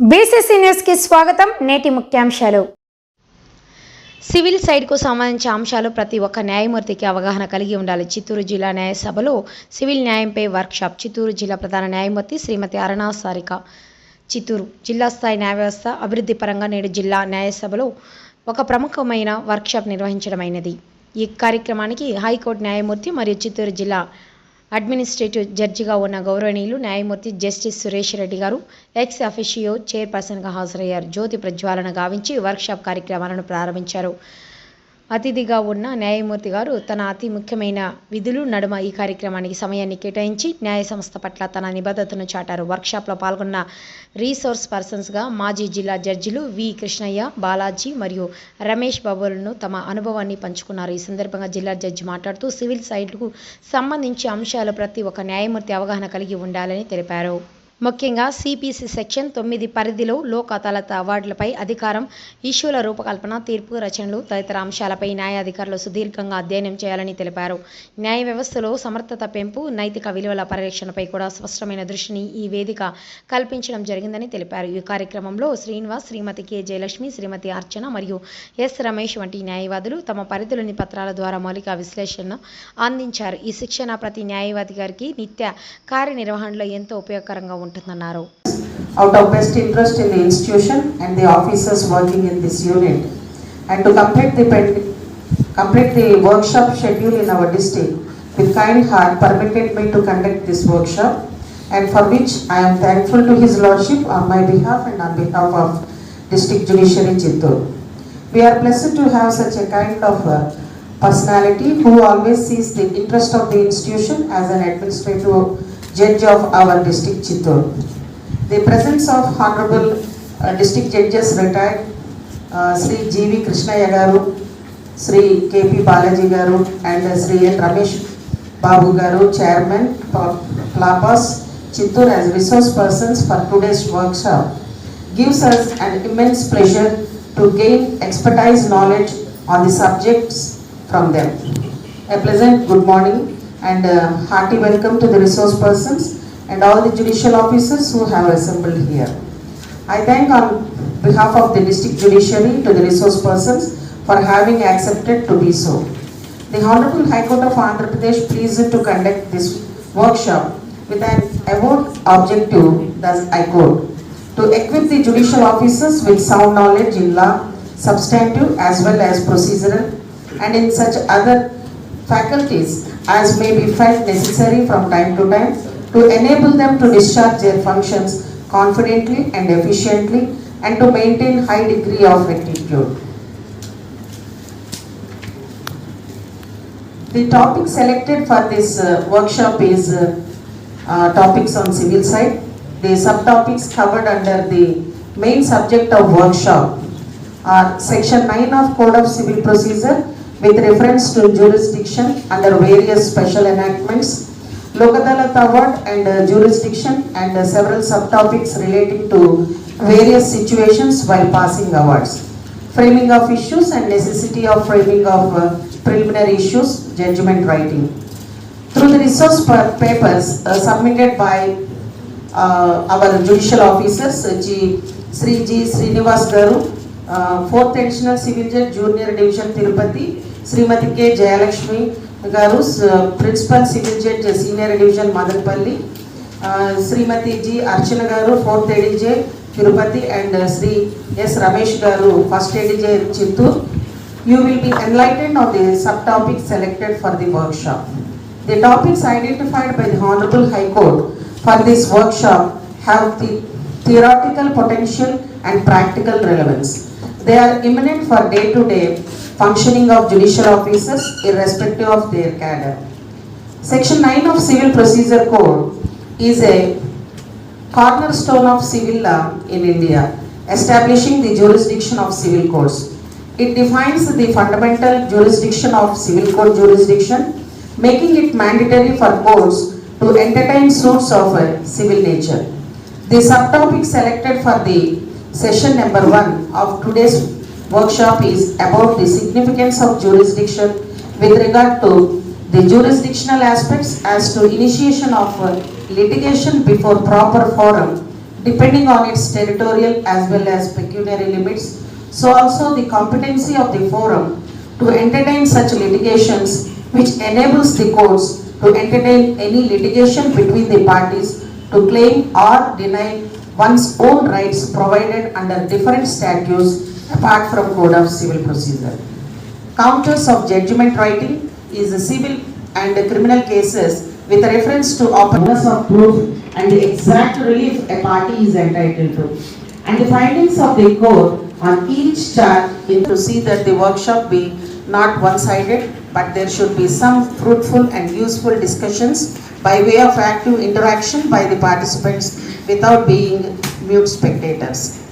BCC న్యూస్కి స్వాగతం. నేటి ముఖ్యాంశాలు. సివిల్ సైడ్కు సంబంధించిన అంశాలు ప్రతి ఒక్క న్యాయమూర్తికి అవగాహన కలిగి ఉండాలి. చిత్తూరు జిల్లా న్యాయసభలో సివిల్ న్యాయంపై వర్క్షాప్. చిత్తూరు జిల్లా ప్రధాన న్యాయమూర్తి శ్రీమతి అరుణా సారిక. చిత్తూరు జిల్లా స్థాయి న్యాయ వ్యవస్థ అభివృద్ధి పరంగా నేడు జిల్లా న్యాయసభలో ఒక ప్రముఖమైన వర్క్షాప్ నిర్వహించడమైనది. ఈ కార్యక్రమానికి హైకోర్టు న్యాయమూర్తి మరియు చిత్తూరు జిల్లా అడ్మినిస్ట్రేటివ్ జడ్జిగా ఉన్న గౌరవనీయులు న్యాయమూర్తి జస్టిస్ సురేష్ రెడ్డి గారు ఎక్స్ అఫిషియో చైర్పర్సన్గా హాజరయ్యారు. జ్యోతి ప్రజ్వాలన గావించి వర్క్షాప్ కార్యక్రమాలను ప్రారంభించారు. అతిథిగా ఉన్న న్యాయమూర్తి గారు తన అతి ముఖ్యమైన విధులు నడుమ ఈ కార్యక్రమానికి సమయాన్ని కేటాయించి న్యాయ సంస్థ పట్ల తన నిబద్ధతను చాటారు. వర్క్షాప్లో పాల్గొన్న రీసోర్స్ పర్సన్స్గా మాజీ జిల్లా జడ్జిలు వి కృష్ణయ్య బాలాజీ మరియు రమేష్ బాబులను తమ అనుభవాన్ని పంచుకున్నారు. ఈ సందర్భంగా జిల్లా జడ్జి మాట్లాడుతూ సివిల్ సైడ్కు సంబంధించి అంశాలు ప్రతి ఒక్క న్యాయమూర్తి అవగాహన కలిగి ఉండాలని తెలిపారు. ముఖ్యంగా సిపిసి సెక్షన్ తొమ్మిది పరిధిలో లోక్ అదాలత్ అవార్డులపై అధికారం ఇష్యూల రూపకల్పన తీర్పు రచనలు తదితర అంశాలపై న్యాయాధికారులు సుదీర్ఘంగా అధ్యయనం చేయాలని తెలిపారు. న్యాయ వ్యవస్థలో సమర్థత పెంపు నైతిక విలువల పరిరక్షణపై కూడా స్పష్టమైన దృష్టిని ఈ వేదిక కల్పించడం జరిగిందని తెలిపారు. ఈ కార్యక్రమంలో శ్రీనివాస్ శ్రీమతి కె జయలక్ష్మి శ్రీమతి అర్చన మరియు ఎస్ రమేష్ వంటి న్యాయవాదులు తమ పరిధిలోని పత్రాల ద్వారా మౌలిక విశ్లేషణ అందించారు. ఈ శిక్షణ ప్రతి న్యాయవాది గారికి నిత్య కార్యనిర్వహణలో ఎంతో ఉపయోగకరంగా ఉంటుందన్నారు out of best interest in the institution and the officers working in this unit. And to complete the pen- complete the workshop schedule in our district, with kind heart permitted me to conduct this workshop, and for which I am thankful to His Lordship on my behalf and on behalf of District Judiciary Chittoor. We are blessed to have such a kind of uh, personality who always sees the interest of the institution as an administrative judge of our district Chittoor. The presence of Honorable uh, District Judges retired uh, Sri G.V. Krishnaya Garu, Sri K.P. Balaji Garu and uh, Sri N. Ramesh Babu Garu, Chairman Plapas Chittoor as resource persons for today's workshop gives us an immense pleasure to gain expertise knowledge on the subjects from them. A pleasant good morning and uh, hearty welcome to the resource persons and all the judicial officers who have assembled here. I thank on behalf of the district judiciary to the resource persons for having accepted to be so. The Honorable High Court of Andhra Pradesh pleased to conduct this workshop with an award objective, thus I quote, to equip the judicial officers with sound knowledge in law, substantive as well as procedural, and in such other faculties as may be felt necessary from time to time to enable them to discharge their functions confidently and efficiently and to maintain high degree of rectitude. The topic selected for this uh, workshop is uh, uh, topics on civil side. The subtopics covered under the main subject of workshop are section 9 of Code of Civil Procedure with reference to jurisdiction under various special enactments, Lok Adalat Award and uh, jurisdiction and uh, several subtopics relating to various situations while passing awards. Framing of issues and necessity of framing of uh, preliminary issues, judgment writing. Through the resource pa- papers uh, submitted by uh, our judicial officers, uh, G. Sri G. Srinivas Garu, uh, Fourth Additional Civil Judge, Junior Division Tirupati, Srimati K. Jayalakshmi Garu, uh, Principal Civil Judge, uh, Senior Division Madanpalli, uh, Srimati G. Archana Garu, Fourth ADJ Tirupati, and uh, Sri S. Ramesh Garu, First ADJ Chittoor. You will be enlightened on the subtopics selected for the workshop. The topics identified by the Honorable High Court for this workshop have the theoretical potential and practical relevance. They are imminent for day-to-day functioning of judicial officers irrespective of their cadre. Section 9 of Civil Procedure Code is a cornerstone of civil law in India, establishing the jurisdiction of civil courts. It defines the fundamental jurisdiction of civil court jurisdiction, making it mandatory for courts to entertain suits of a civil nature. The subtopic selected for the session number one of today's workshop is about the significance of jurisdiction with regard to the jurisdictional aspects as to initiation of litigation before proper forum depending on its territorial as well as pecuniary limits. So also the competency of the forum to entertain such litigations which enables the courts to entertain any litigation between the parties to claim or deny one's own rights provided under different statutes apart from Code of Civil Procedure. Counters of judgment writing is a civil and criminal cases with reference to openness of proof and the exact relief a party is entitled to. And the findings of the court on each charge in to see that the workshop be not one-sided, but there should be some fruitful and useful discussions by way of active interaction by the participants without being mute spectators.